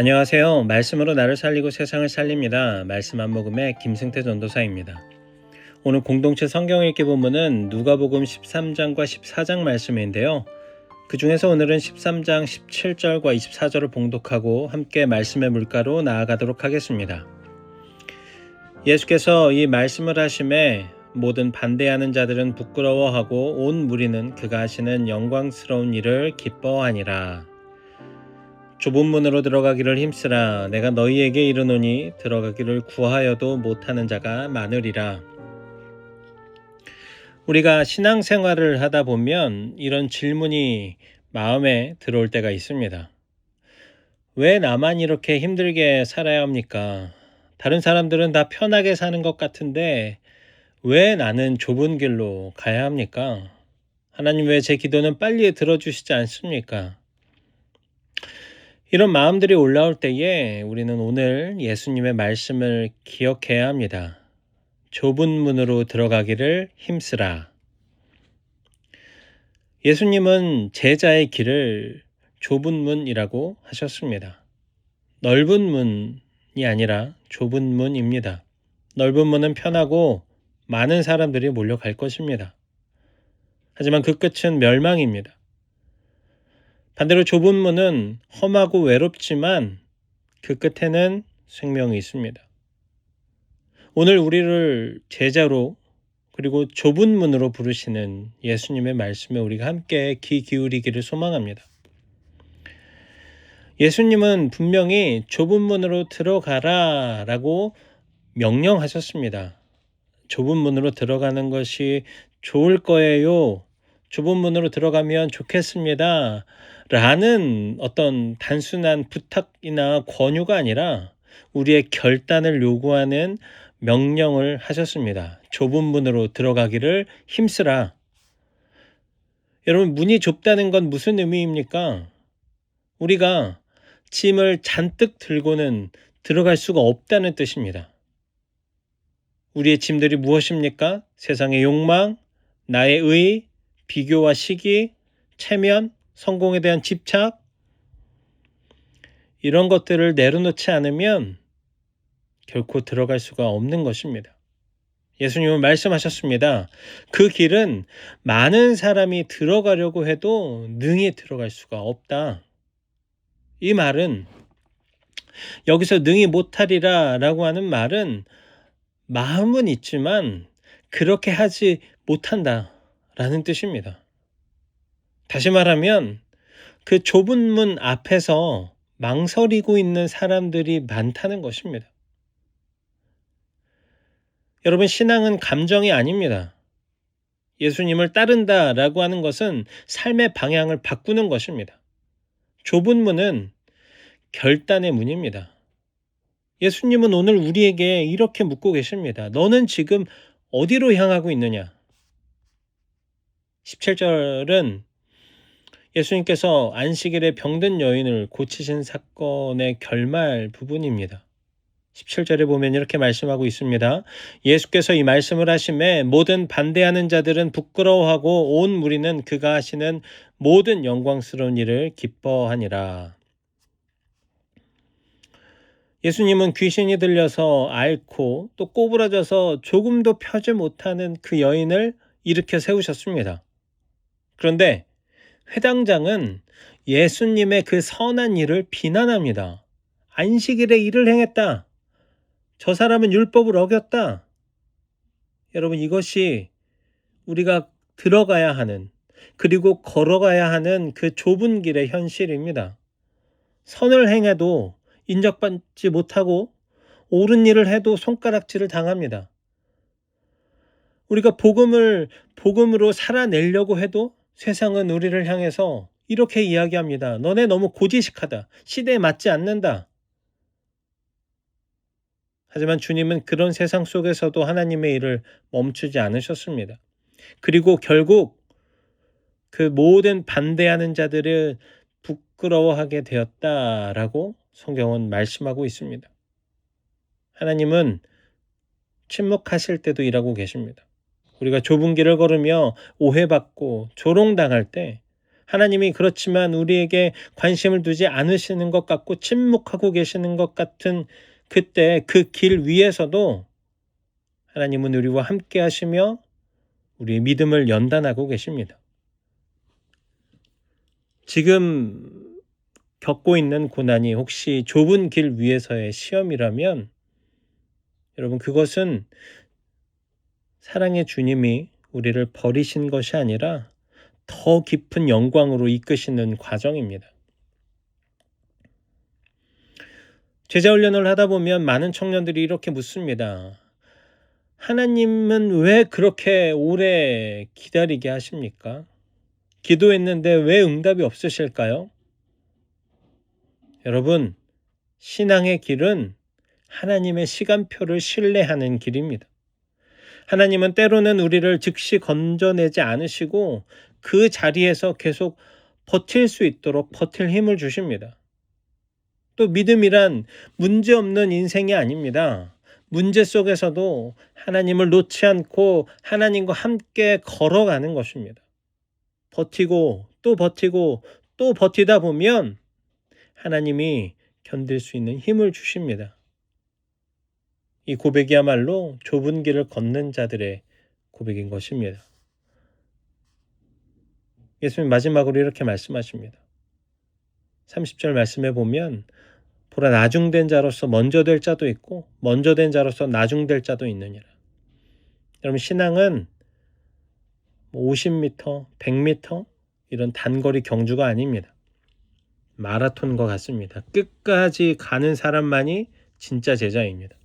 안녕하세요. 말씀으로 나를 살리고 세상을 살립니다. 말씀 한 모금의 김승태 전도사입니다. 오늘 공동체 성경 읽기 본문은 누가복음 13장과 14장 말씀인데요. 그 중에서 오늘은 13장 17절과 24절을 봉독하고 함께 말씀의 물가로 나아가도록 하겠습니다. 예수께서 이 말씀을 하심에 모든 반대하는 자들은 부끄러워하고 온 무리는 그가 하시는 영광스러운 일을 기뻐하니라. 좁은 문으로 들어가기를 힘쓰라. 내가 너희에게 이르노니 들어가기를 구하여도 못하는 자가 많으리라. 우리가 신앙생활을 하다 보면 이런 질문이 마음에 들어올 때가 있습니다. 왜 나만 이렇게 힘들게 살아야 합니까? 다른 사람들은 다 편하게 사는 것 같은데 왜 나는 좁은 길로 가야 합니까? 하나님 왜 제 기도는 빨리 들어주시지 않습니까? 이런 마음들이 올라올 때에 우리는 오늘 예수님의 말씀을 기억해야 합니다. 좁은 문으로 들어가기를 힘쓰라. 예수님은 제자의 길을 좁은 문이라고 하셨습니다. 넓은 문이 아니라 좁은 문입니다. 넓은 문은 편하고 많은 사람들이 몰려갈 것입니다. 하지만 그 끝은 멸망입니다. 반대로 좁은 문은 험하고 외롭지만 그 끝에는 생명이 있습니다. 오늘 우리를 제자로 그리고 좁은 문으로 부르시는 예수님의 말씀에 우리가 함께 귀 기울이기를 소망합니다. 예수님은 분명히 좁은 문으로 들어가라 라고 명령하셨습니다. 좁은 문으로 들어가는 것이 좋을 거예요. 좁은 문으로 들어가면 좋겠습니다. 라는 어떤 단순한 부탁이나 권유가 아니라 우리의 결단을 요구하는 명령을 하셨습니다. 좁은 문으로 들어가기를 힘쓰라. 여러분, 문이 좁다는 건 무슨 의미입니까? 우리가 짐을 잔뜩 들고는 들어갈 수가 없다는 뜻입니다. 우리의 짐들이 무엇입니까? 세상의 욕망, 나의 의, 비교와 시기, 체면, 성공에 대한 집착, 이런 것들을 내려놓지 않으면 결코 들어갈 수가 없는 것입니다. 예수님은 말씀하셨습니다. 그 길은 많은 사람이 들어가려고 해도 능히 들어갈 수가 없다. 이 말은 여기서 능히 못하리라 라고 하는 말은 마음은 있지만 그렇게 하지 못한다 라는 뜻입니다. 다시 말하면 그 좁은 문 앞에서 망설이고 있는 사람들이 많다는 것입니다. 여러분, 신앙은 감정이 아닙니다. 예수님을 따른다 라고 하는 것은 삶의 방향을 바꾸는 것입니다. 좁은 문은 결단의 문입니다. 예수님은 오늘 우리에게 이렇게 묻고 계십니다. 너는 지금 어디로 향하고 있느냐? 17절은 예수님께서 안식일에 병든 여인을 고치신 사건의 결말 부분입니다. 17절에 보면 이렇게 말씀하고 있습니다. 예수께서 이 말씀을 하심에 모든 반대하는 자들은 부끄러워하고 온 무리는 그가 하시는 모든 영광스러운 일을 기뻐하니라. 예수님은 귀신이 들려서 앓고 또 꼬부라져서 조금도 펴지 못하는 그 여인을 일으켜 세우셨습니다. 그런데 회당장은 예수님의 그 선한 일을 비난합니다. 안식일에 일을 행했다. 저 사람은 율법을 어겼다. 여러분 이것이 우리가 들어가야 하는 그리고 걸어가야 하는 그 좁은 길의 현실입니다. 선을 행해도 인정받지 못하고 옳은 일을 해도 손가락질을 당합니다. 우리가 복음을 복음으로 살아내려고 해도 세상은 우리를 향해서 이렇게 이야기합니다. 너네 너무 고지식하다. 시대에 맞지 않는다. 하지만 주님은 그런 세상 속에서도 하나님의 일을 멈추지 않으셨습니다. 그리고 결국 그 모든 반대하는 자들을 부끄러워하게 되었다라고 성경은 말씀하고 있습니다. 하나님은 침묵하실 때도 일하고 계십니다. 우리가 좁은 길을 걸으며 오해받고 조롱당할 때 하나님이 그렇지만 우리에게 관심을 두지 않으시는 것 같고 침묵하고 계시는 것 같은 그때 그 길 위에서도 하나님은 우리와 함께 하시며 우리의 믿음을 연단하고 계십니다. 지금 겪고 있는 고난이 혹시 좁은 길 위에서의 시험이라면 여러분 그것은 사랑의 주님이 우리를 버리신 것이 아니라 더 깊은 영광으로 이끄시는 과정입니다. 제자 훈련을 하다 보면 많은 청년들이 이렇게 묻습니다. 하나님은 왜 그렇게 오래 기다리게 하십니까? 기도했는데 왜 응답이 없으실까요? 여러분, 신앙의 길은 하나님의 시간표를 신뢰하는 길입니다. 하나님은 때로는 우리를 즉시 건져내지 않으시고 그 자리에서 계속 버틸 수 있도록 버틸 힘을 주십니다. 또 믿음이란 문제 없는 인생이 아닙니다. 문제 속에서도 하나님을 놓지 않고 하나님과 함께 걸어가는 것입니다. 버티고 또 버티고 또 버티다 보면 하나님이 견딜 수 있는 힘을 주십니다. 이 고백이야말로 좁은 길을 걷는 자들의 고백인 것입니다. 예수님 마지막으로 이렇게 말씀하십니다. 30절 말씀에 보면 보라 나중된 자로서 먼저 될 자도 있고 먼저 된 자로서 나중될 자도 있느니라. 여러분 신앙은 50m, 100m 이런 단거리 경주가 아닙니다. 마라톤과 같습니다. 끝까지 가는 사람만이 진짜 제자입니다.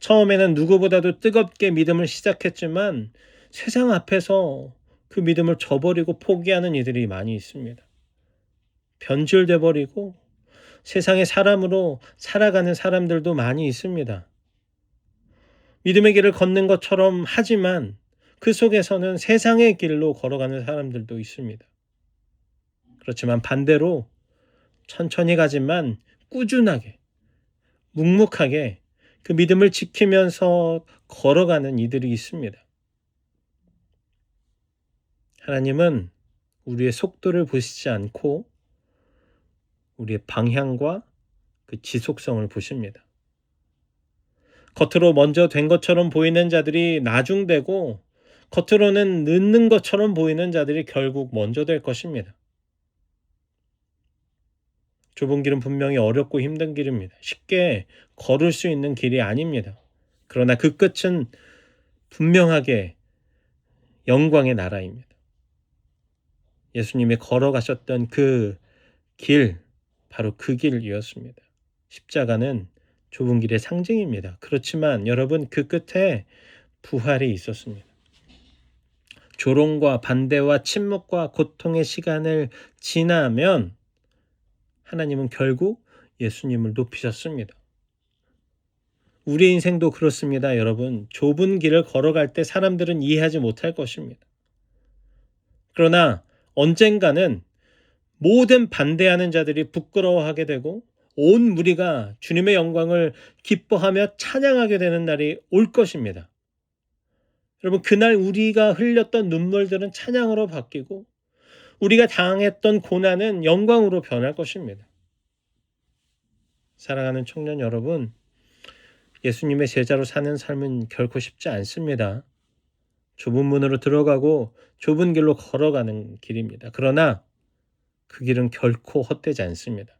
처음에는 누구보다도 뜨겁게 믿음을 시작했지만 세상 앞에서 그 믿음을 저버리고 포기하는 이들이 많이 있습니다. 변질돼 버리고 세상의 사람으로 살아가는 사람들도 많이 있습니다. 믿음의 길을 걷는 것처럼 하지만 그 속에서는 세상의 길로 걸어가는 사람들도 있습니다. 그렇지만 반대로 천천히 가지만 꾸준하게, 묵묵하게 그 믿음을 지키면서 걸어가는 이들이 있습니다. 하나님은 우리의 속도를 보시지 않고 우리의 방향과 그 지속성을 보십니다. 겉으로 먼저 된 것처럼 보이는 자들이 나중되고 겉으로는 늦는 것처럼 보이는 자들이 결국 먼저 될 것입니다. 좁은 길은 분명히 어렵고 힘든 길입니다. 쉽게 걸을 수 있는 길이 아닙니다. 그러나 그 끝은 분명하게 영광의 나라입니다. 예수님이 걸어가셨던 그 길, 바로 그 길이었습니다. 십자가는 좁은 길의 상징입니다. 그렇지만 여러분 그 끝에 부활이 있었습니다. 조롱과 반대와 침묵과 고통의 시간을 지나면 하나님은 결국 예수님을 높이셨습니다. 우리 인생도 그렇습니다, 여러분. 좁은 길을 걸어갈 때 사람들은 이해하지 못할 것입니다. 그러나 언젠가는 모든 반대하는 자들이 부끄러워하게 되고 온 무리가 주님의 영광을 기뻐하며 찬양하게 되는 날이 올 것입니다. 여러분, 그날 우리가 흘렸던 눈물들은 찬양으로 바뀌고 우리가 당했던 고난은 영광으로 변할 것입니다. 사랑하는 청년 여러분, 예수님의 제자로 사는 삶은 결코 쉽지 않습니다. 좁은 문으로 들어가고 좁은 길로 걸어가는 길입니다. 그러나 그 길은 결코 헛되지 않습니다.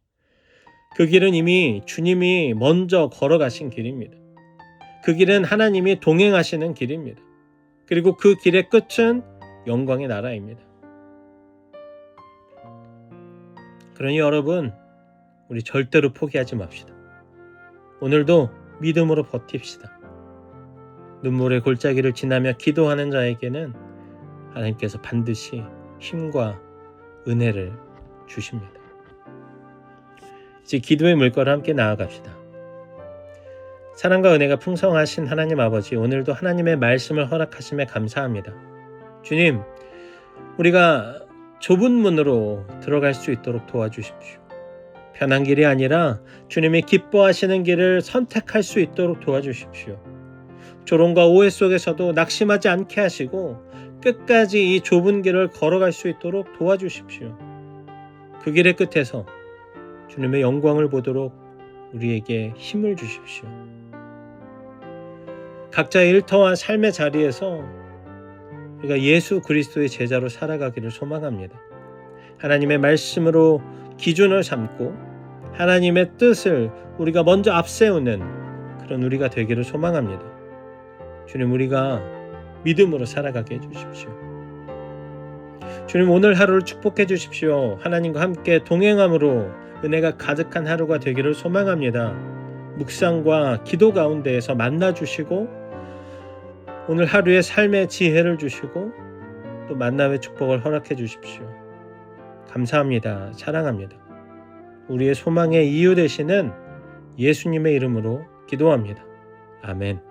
그 길은 이미 주님이 먼저 걸어가신 길입니다. 그 길은 하나님이 동행하시는 길입니다. 그리고 그 길의 끝은 영광의 나라입니다. 그러니 여러분, 우리 절대로 포기하지 맙시다. 오늘도 믿음으로 버팁시다. 눈물의 골짜기를 지나며 기도하는 자에게는 하나님께서 반드시 힘과 은혜를 주십니다. 이제 기도의 물결을 함께 나아갑시다. 사랑과 은혜가 풍성하신 하나님 아버지, 오늘도 하나님의 말씀을 허락하심에 감사합니다. 주님, 우리가 좁은 문으로 들어갈 수 있도록 도와주십시오. 편한 길이 아니라 주님이 기뻐하시는 길을 선택할 수 있도록 도와주십시오. 조롱과 오해 속에서도 낙심하지 않게 하시고 끝까지 이 좁은 길을 걸어갈 수 있도록 도와주십시오. 그 길의 끝에서 주님의 영광을 보도록 우리에게 힘을 주십시오. 각자의 일터와 삶의 자리에서 우리가 예수 그리스도의 제자로 살아가기를 소망합니다. 하나님의 말씀으로 기준을 삼고 하나님의 뜻을 우리가 먼저 앞세우는 그런 우리가 되기를 소망합니다. 주님 우리가 믿음으로 살아가게 해주십시오. 주님 오늘 하루를 축복해 주십시오. 하나님과 함께 동행함으로 은혜가 가득한 하루가 되기를 소망합니다. 묵상과 기도 가운데에서 만나 주시고 오늘 하루의 삶의 지혜를 주시고 또 만남의 축복을 허락해 주십시오. 감사합니다. 사랑합니다. 우리의 소망의 이유 되시는 예수님의 이름으로 기도합니다. 아멘.